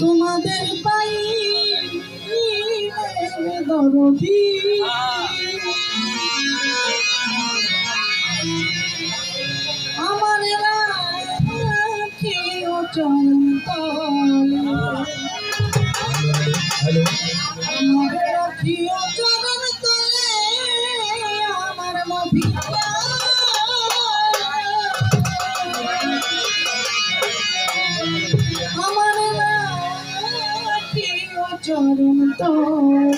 তোমাদের পাই দরদি। আমার রাখিও চন্তল আমার রাখিও う。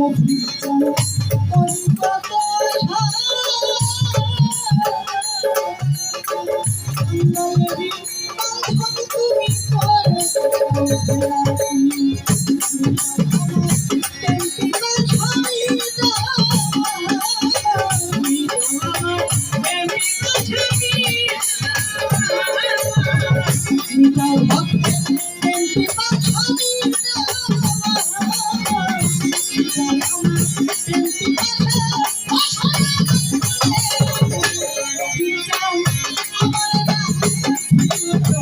もちゃの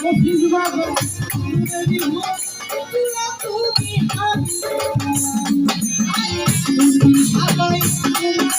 Thank you.